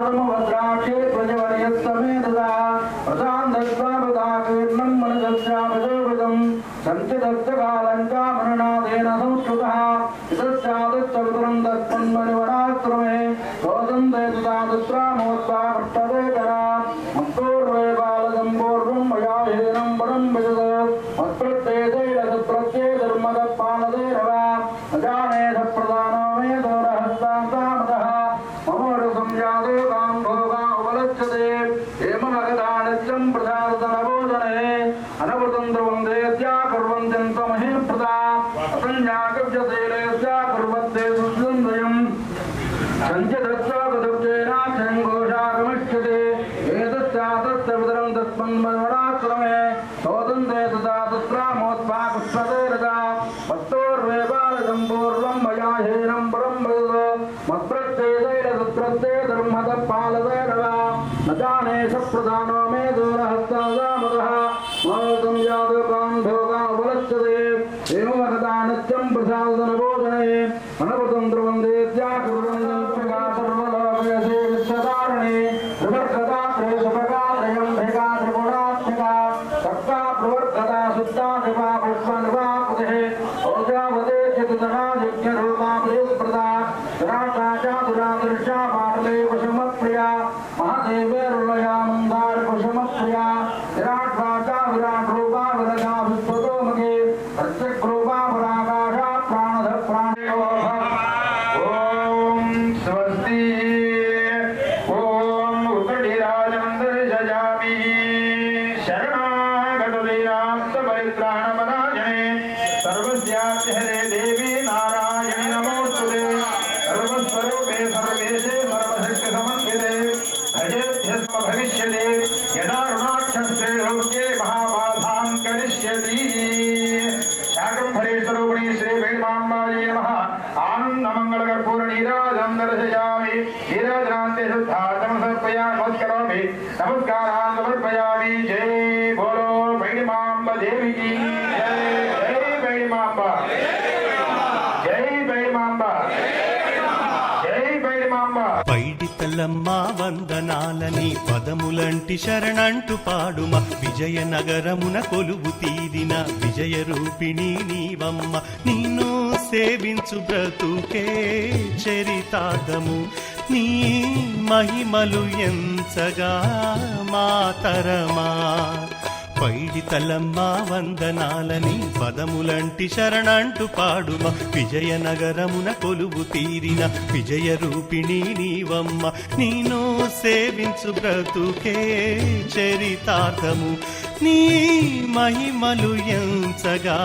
संस्कृत त्वजवर्यस्तमेतदा प्रजान् दत्त्वा पदाकीर्णं मनसस्यापजोगजम् सन्ति दत्तकालङ्कामरणादेन संस्कृतः वितस्यादत्तवितरं करा జానే సప్రధానో మే దూరహస్తాదామదః మోదం యాదకాం భోగా ఉపలక్షతే ఏమహదానత్యం ప్రసాదనబోధనే प्रिया महादेव रुलया मंदार कुसुम प्रिया विराट राजा विराट रूपा विरजा विश्वतो मगे प्रत्येक रूपा पराकाशा प्राणध प्राण ओम स्वस्ति, ओम उत्तडिराजं दर्शयामि వేణమాంబ జై జై పైడి తల్లమ్మ వందనాలని పదములంటి శరణంటు పాడుమ. విజయనగరమున కొలువు తీరిన విజయ రూపిణి నీవమ్మ. నిన్ను సేవించు బ్రతుకే చరితాదము నీ మహిమలు ఎంచగా మాతరమా పైడి వందనాలని పదములంటి శరణంటు పాడుమ. విజయనగరమున కొలువు తీరిన విజయ రూపిణి నీవమ్మ. నేను సేవించు బ్రతుకే చరితార్థము. నీ మహిమలు ఎంచగా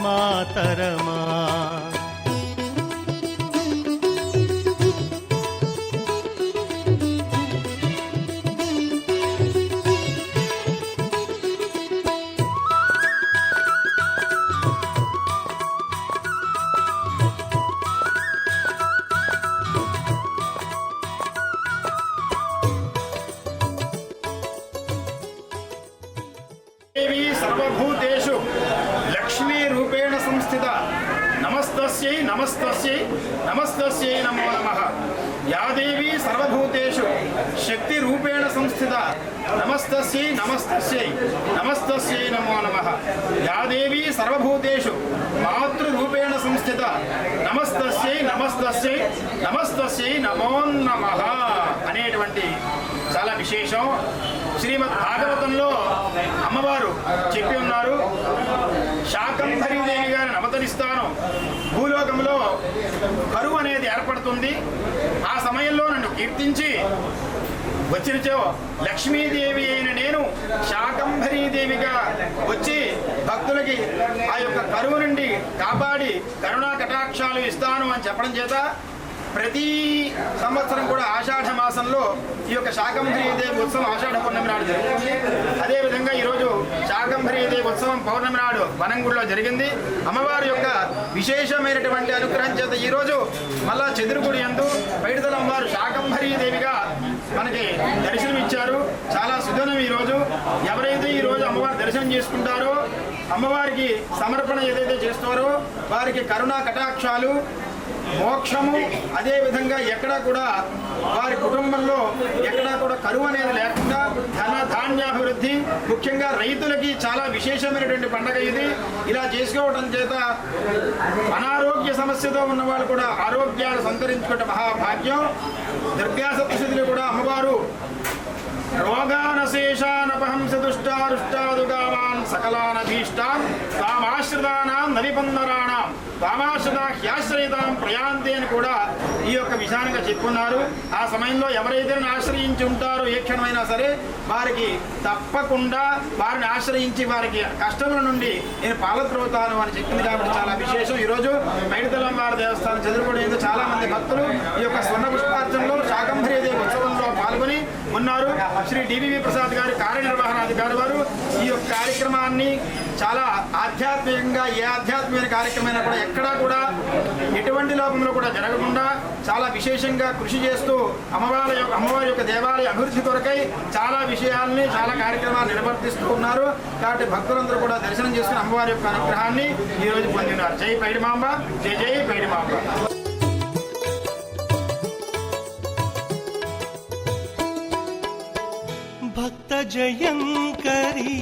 మాతరమా సర్వభూతేషు లక్ష్మీ రూపేణ సంస్థిత నమస్తస్యై నమస్తస్యై నమస్తస్యై నమో నమః యాదేవి సర్వభూతేషు శక్తి రూపేణ సంస్థిత నమస్తస్యై నమస్తస్యై నమస్తస్యై నమో నమః యాదేవి సర్వభూతేషు మాతృరూపేణ సంస్థిత నమస్తస్యై నమస్తస్యై నమస్తస్యై నమో నమః అనేటువంటి చాలా విశేషం. శ్రీమద్ భాగవతంలో అమ్మవారు చెప్పి ఉన్నారు. శాకంభరీదేవి గారిని అవతరిస్తాను భూలోకంలో కరువు అనేది ఏర్పడుతుంది. ఆ సమయంలో నన్ను కీర్తించి వచ్చినచో లక్ష్మీదేవి అయిన నేను శాకంభరీదేవిగా వచ్చి భక్తులకి ఆ యొక్క కరువు నుండి కాపాడి కరుణా కటాక్షాలు ఇస్తాను అని చెప్పడం చేత ప్రతి సంవత్సరం మాసంలో ఈ యొక్క శాకంభరీ దేవి ఉత్సవం ఆషాఢ పౌర్ణమి నాడు జరుగుతుంది అదేవిధంగా ఈరోజు శాకంభరీ దేవి ఉత్సవం పౌర్ణమి నాడు వనంగుడిలో జరిగింది. అమ్మవారి యొక్క విశేషమైనటువంటి అనుగ్రహం చేత ఈరోజు మళ్ళా చెదురుగుడి ఎందు పైడితల అమ్మవారు శాకంభరీ దేవిగా మనకి దర్శనమిచ్చారు. చాలా సుదనం ఈరోజు. ఎవరైతే ఈరోజు అమ్మవారి దర్శనం చేసుకుంటారో అమ్మవారికి సమర్పణ ఏదైతే చేస్తారో వారికి కరుణా కటాక్షాలు మోక్షము అదే విధంగా ఎక్కడా కూడా వారి కుటుంబంలో ఎక్కడా కూడా కరువు అనేది లేకుండా ధన ధాన్యాభివృద్ధి ముఖ్యంగా రైతులకి చాలా విశేషమైనటువంటి పండగ ఇది. ఇలా చేసుకోవడం చేత అనారోగ్య సమస్యతో ఉన్న వాళ్ళు కూడా ఆరోగ్యాలు సంతరించుకుంటే మహాభాగ్యం. దుర్గా సప్తశతిలో కూడా అమ్మవారు. రోగానశేషానపహంస దుష్టారుష్టాదుగామాన్ సకలానభీష్టాన్ తామాశ్రితానాం నలిపందరా తామాశ్రిత హ్యాశ్రయితాం ప్రయాంతి అని కూడా ఈ యొక్క విషయానికి చెప్పున్నారు. ఆ సమయంలో ఎవరైతే ఆశ్రయించి ఉంటారో ఏ క్షణమైనా సరే వారికి తప్పకుండా వారిని ఆశ్రయించి వారికి కష్టముల నుండి నేను పాలత్రోతాను అని చెప్పింది కాబట్టి చాలా విశేషం. ఈరోజు మైడితలం వారి దేవస్థానం చదువుకోవడం చాలా మంది భక్తులు ఈ యొక్క స్వర్ణ పుష్పార్చనలో శాకంభరీదేవి ఉత్సవంలో పాల్గొని ఉన్నారు. శ్రీ డివివి ప్రసాద్ గారి కార్యనిర్వహణాధికారి వారు ఈ యొక్క కార్యక్రమాన్ని చాలా ఆధ్యాత్మికంగా ఏ ఆధ్యాత్మిక కార్యక్రమైనా కూడా ఎక్కడా కూడా ఎటువంటి లోపంలో కూడా జరగకుండా చాలా విశేషంగా కృషి చేస్తూ అమ్మవారి యొక్క అమ్మవారి యొక్క దేవాలయ అభివృద్ధి కొరకై చాలా విషయాల్ని చాలా కార్యక్రమాలు నిర్వర్తిస్తూ ఉన్నారు. కాబట్టి భక్తులందరూ కూడా దర్శనం చేసుకుని అమ్మవారి యొక్క అనుగ్రహాన్ని ఈ రోజు పొందినారు. జై పైడిమాంబ జై జై పైడిమాంబ. భక్త జయంకరి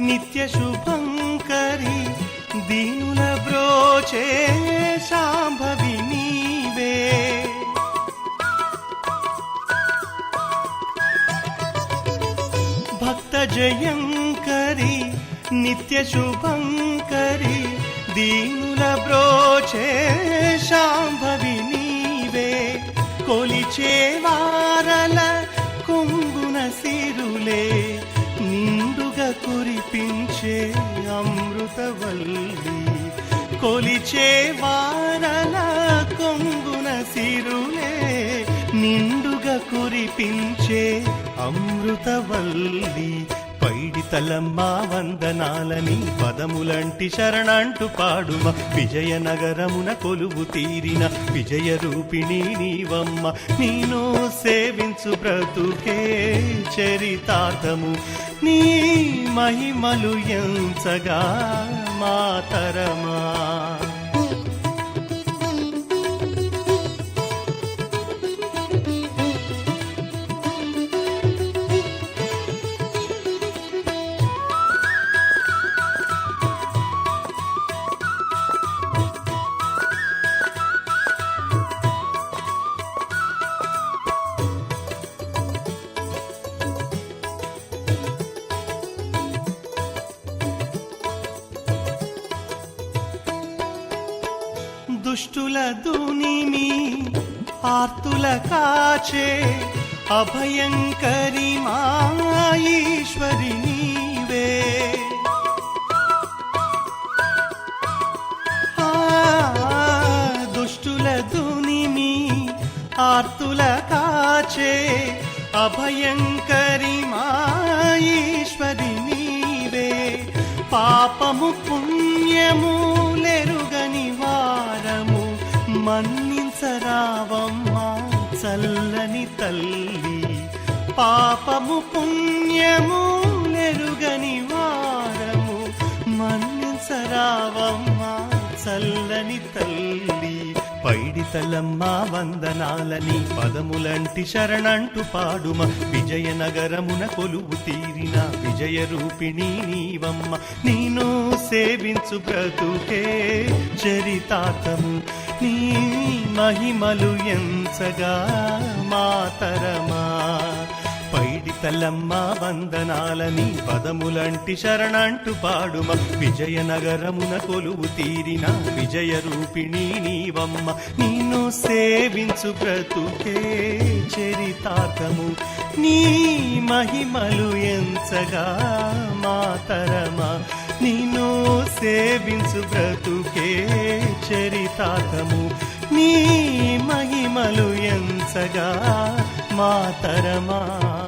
నిత్య శుభంకరి దీనుల బ్రోచే శాంభవి నీవే. భక్త జయంకరి నిత్య శుభంకరి దీనుల బ్రోచే శాంభవి నీవే. కొలిచే వారల కొంగున సిరులే. కురిపించే అమృతవల్లి కొలిచే వారల కొంగున సిరులే నిండుగా కురిపించే అమృతవల్లి. తలమ్మా వందనాలని పదములంటి శరణంటు పాడుమ. విజయనగరమున కొలువు తీరిన విజయ రూపిణి నీవమ్మ. నేను సేవించు బ్రతుకే చరితార్థము. నీ మహిమలు ఎంచగా మాతరమా దుష్టుల దునిమి ఆర్తుల కాచే అభయంకరి మాయీశ్వరి నీవే. దుష్టుల దునిమి ఆర్తుల కాచే అభయంకరి మాయీశ్వరి నీవే. పాపము పుణ్యము లెరుగని మన్నించరావమ్మా చల్లని తల్లి. పాపము పుణ్యము నెరుగని వారము మన్నించరావమ్మా చల్లని తల్లి. పైడితలమ్మ వందనాలని పదములంటి శరణంటు పాడుమ. విజయనగరమున కొలువు తీరిన విజయ రూపిణి నీవమ్మ. నేను సేవించు బ్రతుకే చరితాతము నీ మహిమలు ఎంచగా మాతరమా తల్లమ్మ వందనాలని పదములంటి శరణంటు పాడుమ. విజయనగరమున కొలువు తీరిన విజయ రూపిణి నీవమ్మ. నిన్ను సేవించు బ్రతుకే చరితార్థము. నీ మహిమలు ఎంచగా మాతరమా నిన్ను సేవించు బ్రతుకే చరితార్థము. నీ మహిమలు ఎంచగా మాతరమా